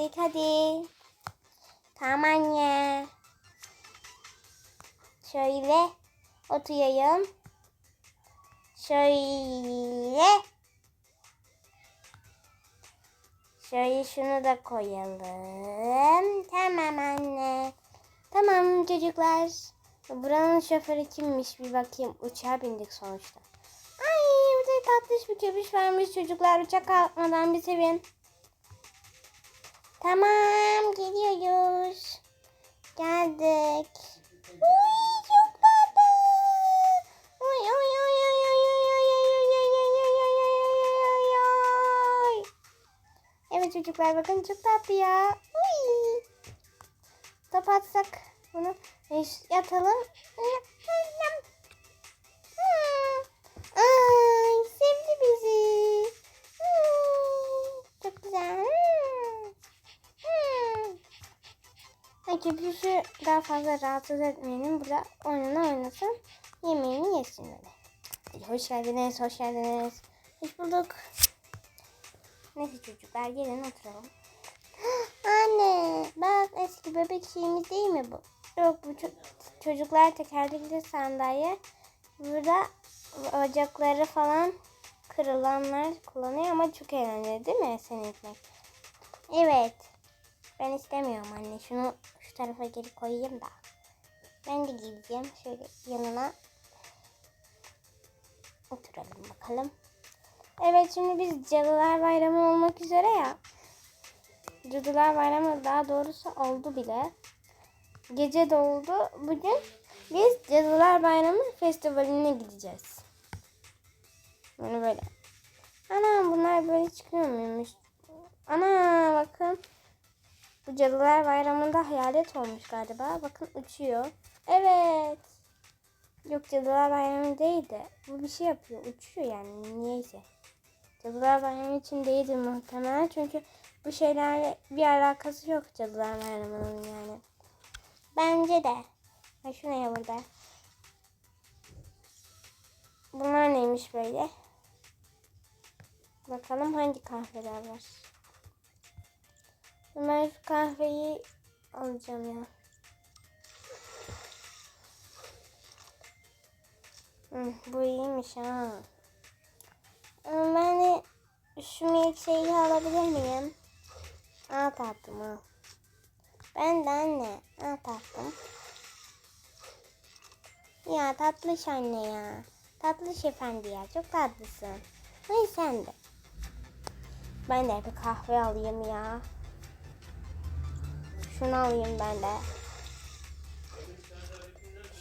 Hadi hadi. Tamam anne. Şöyle oturayım. Şöyle. Şöyle şunu da koyalım. Tamam anne. Tamam çocuklar. Buranın şoförü kimmiş bir bakayım. Uçağa bindik sonuçta. Ay burada tatlış bir köpüş varmış çocuklar. Uçak kalkmadan bir sevin. Tamam geliyoruz. Geldik. Uy çok tatlı. Uy uy uy uy uy uy uy uy uy uy uy uy uy uy uy. Evet çocuklar bakın çok tatlı ya. Uy. Kapatsak bunu e, yatalım. Köpüşü daha fazla rahatsız etmeyelim. Burada oyununu oynasın. Yemeğini yesin öyle. Hoş geldiniz, hoş geldiniz. Hoş bulduk. Neyse çocuklar gelin oturalım. Anne bak eski bebek şeyimiz değil mi bu? Yok bu ço- çocuklar tekerlekli sandalye. Burada ocakları falan kırılanlar kullanıyor ama çok eğlenceli değil mi seni itmek? Evet. Ben istemiyorum anne. Şunu şu tarafa geri koyayım da. Ben de gideceğim. Şöyle yanına oturalım bakalım. Evet şimdi biz Cadılar Bayramı olmak üzere ya. Cadılar Bayramı daha doğrusu oldu bile. Gece de oldu. Bugün biz Cadılar Bayramı Festivali'ne gideceğiz. Yani böyle. Ana bunlar böyle çıkıyor muymuş? Ana bakın. Bu Cadılar Bayramı'nda hayalet olmuş galiba. Bakın uçuyor. Evet. Yok Cadılar Bayramı değil de bu bir şey yapıyor. Uçuyor yani niyeyse. Cadılar Bayramı için değildir muhtemelen. Çünkü bu şeylerle bir alakası yok Cadılar Bayramı'nın yani. Bence de. Ha şu ne burada? Bunlar neymiş böyle? Bakalım hangi kahveler var. Şu kahveyi alacağım ya. Hı, bu iyiymiş ha. Ben de şu milkshake'i alabilir miyim? Al tatlım al. Ben de anne. Al tatlım. Ya tatlış anne ya. Tatlış efendi ya. Çok tatlısın. Hayır sen de. Ben de bir kahve alayım ya. Şunu alayım ben de.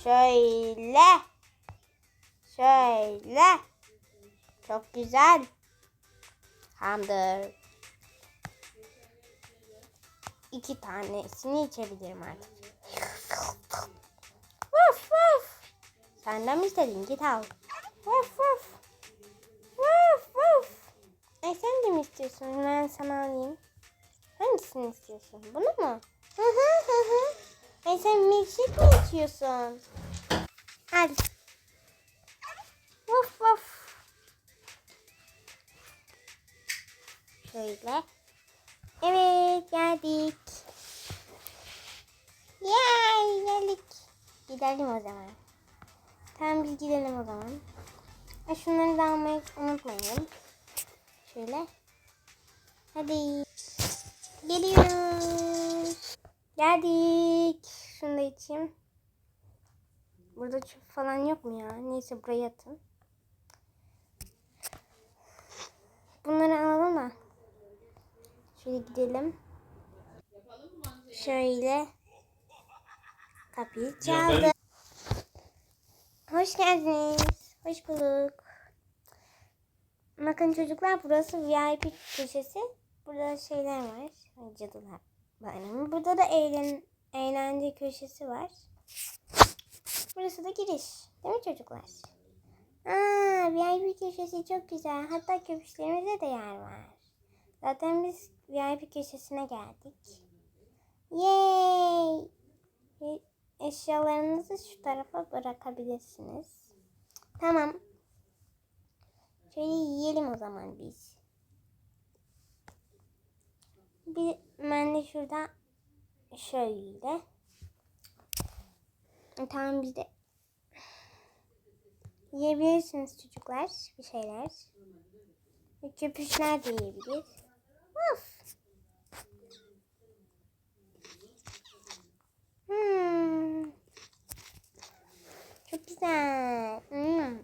Şöyle. Şöyle. Çok güzel. Hamdır. İki tanesini içebilirim artık. Vuf vuf. Senden mi istedin? Git al. Vuf vuf. Vuf vuf. Ay sen de mi istiyorsun? Ben sana alayım. Hangisini istiyorsun? Bunu mu? Hı hı hı. Ay sen milkshake mi içiyorsun? Hadi. Vuf vuf. Şöyle. Evet geldik. Yay geldik. Gidelim o zaman. Tamam biz gidelim o zaman. Ha, şunları da almayı unutmayın. Şöyle. Hadi. Geliyoruz. Geldik. Şunu da içeyim. Burada çöp falan yok mu ya? Neyse buraya atın. Bunları alalım da. Şöyle gidelim. Şöyle. Kapıyı çaldı. Hoş geldiniz. Hoş bulduk. Bakın çocuklar burası VIP köşesi. Burada şeyler var. Cadılar bayramı. Burada da eğlen, eğlence köşesi var. Burası da giriş. Değil mi çocuklar? Aa, VIP köşesi çok güzel. Hatta köpüşlerimizde de yer var. Zaten biz VIP köşesine geldik. Yay! E- Eşyalarınızı şu tarafa bırakabilirsiniz. Tamam. Şöyle yiyelim o zaman biz. Bir Ben de şurada şöyle. E, Tamam biz de yiyebilirsiniz çocuklar bir şeyler. Ve Köpüşler de yiyebilir. Of. Hmm. Çok güzel. Hmm.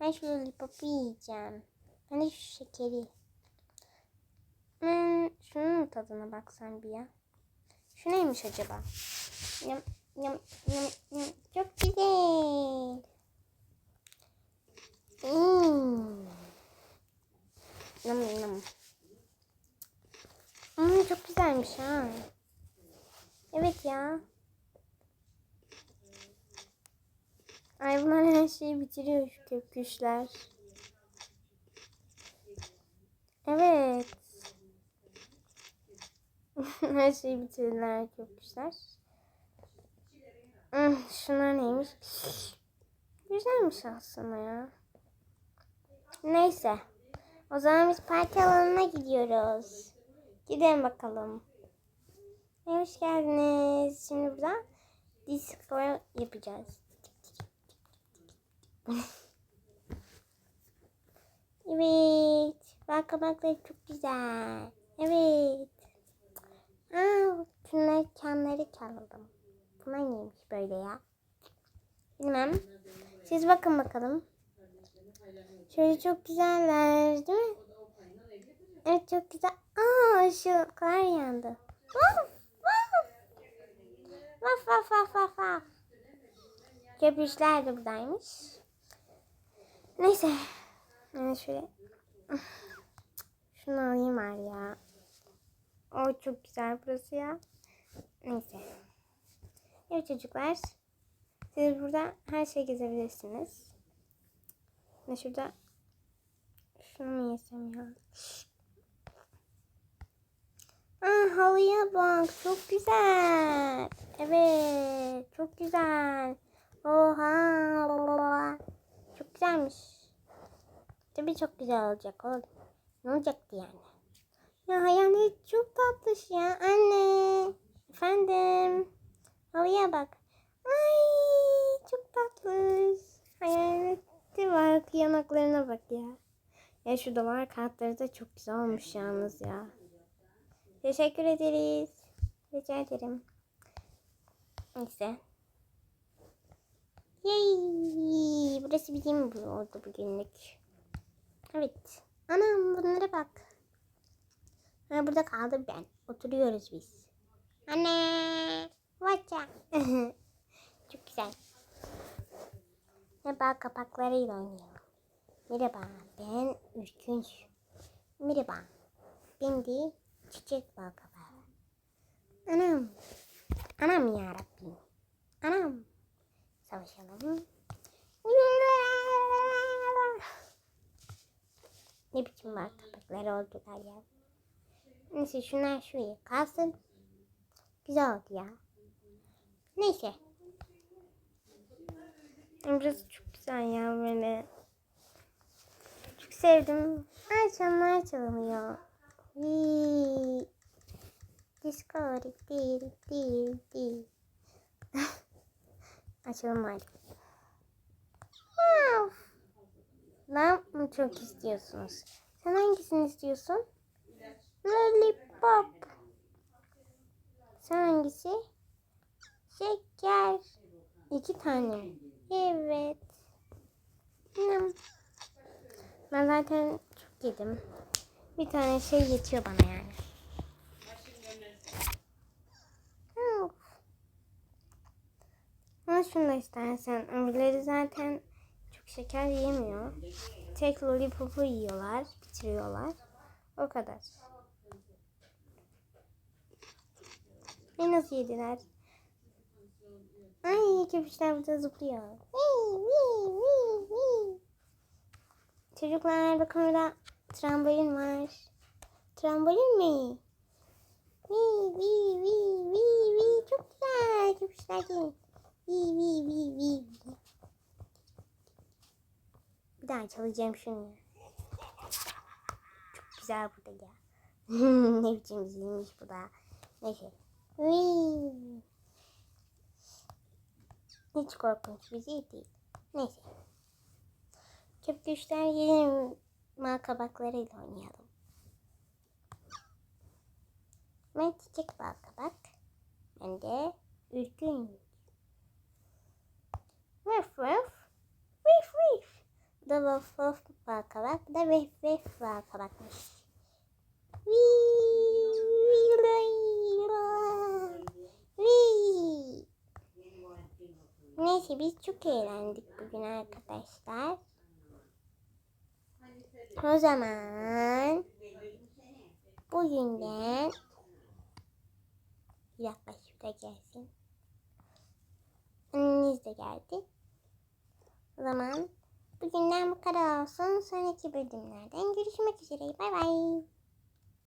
Ben şu lollipopu yiyeceğim. Ben de şu şekeri. Hmm, tadına baksam bir ya. Şu neymiş acaba? Yum, yum, yum, yum. Çok güzel. Hmm. Yum, yum. Hmm, çok güzelmiş ha. Evet ya. Ay bunlar her şeyi bitiriyor şu köpüşler. Evet. her şeyi bitirdiler köpüşler. Şunlar neymiş? Güzelmiş aslında ya. Neyse. O zaman biz parti alanına gidiyoruz. Gidelim bakalım. Hoş geldiniz. Şimdi burada disco yapacağız. evet. Bak kabakları çok güzel. Evet. Çaldım. Bunlar neymiş böyle ya? Bilmem. Siz bakın bakalım. Şöyle çok güzeller değil mi? Evet çok güzel. Aa ışıklar yandı. Vaf vaf. Vaf vaf vaf vaf vaf. Köpüşler de buradaymış. Neyse. Yani şöyle. Şunu alayım var ya. O çok güzel burası ya. Neyse. Evet çocuklar. Siz burada her şeyi gezebilirsiniz. Ne şurada şunu mu yesem ya? Aa, halıya bak. Çok güzel. Evet. Çok güzel. Oha. Çok güzelmiş. Tabii çok güzel olacak oğlum. Ne olacaktı yani? Ya hayalet çok tatlış ya. Anne. Efendim. Halıya bak. Ay çok tatlış. Hayalete bak. Yanaklarına bak ya. Ya şu duvar kartları da çok güzel olmuş yalnız ya. Teşekkür ederiz. Rica ederim. Neyse. Yay! Burası bizim bu oldu bugünlük. Evet. Anam bunlara bak. Ha, burada kaldım ben. Oturuyoruz biz. Anne. Vaça. Çok güzel. Merhaba kapaklarıyla oynuyor. Merhaba ben Ürkünç. Merhaba. Ben de çiçek bal kapağı. Anam. Anam yarabbim. Anam. Savaşalım. Ne biçim bal kapakları oldular ya. Neyse şunlar şuraya kalsın. Güzel oldu ya. Neyse. Burası çok güzel ya böyle. Çok sevdim. Açanlar çalınıyor. Hii. Disco değil değil değil. Açalım hadi. Wow. Ben mı çok istiyorsunuz? Sen hangisini istiyorsun? Lollipop. Sen hangisi? Şeker. İki tane. Evet. Ben zaten çok yedim. Bir tane şey yetiyor bana yani. Ama şunu da istersen. Öbürleri zaten çok şeker yemiyor. Tek lollipopu yiyorlar, bitiriyorlar. O kadar. Ve nasıl yediler? Ay köpüşler burada zıplıyor. Wii, wii, wii, wii. Çocuklar bakın orada trambolin var. Trambolin mi? Wii, wii, wii, wii, wii. Çok güzel köpüşler gelin. Wii, wii, wii, wii. Bir daha çalacağım şunu. Çok güzel burada ya. ne biçim zilmiş bu da. Neyse. Wii. Hiç korkunç bir şey değil. Neyse. Köpüşler yeni mal kabaklarıyla oynayalım. Ben çiçek bal. Ben de ürkün. Vıf vıf. Vif. Bu da vıf vıf bal kabak. Da vif vif bal kabakmış. Vii, vii, vii, vii. Neyse biz çok eğlendik bugün arkadaşlar. O zaman bugünden bir dakika şurada gelsin. Anneniz de geldi. O zaman bugünden bu kadar olsun. Sonraki bölümlerden görüşmek üzere. Bay bay.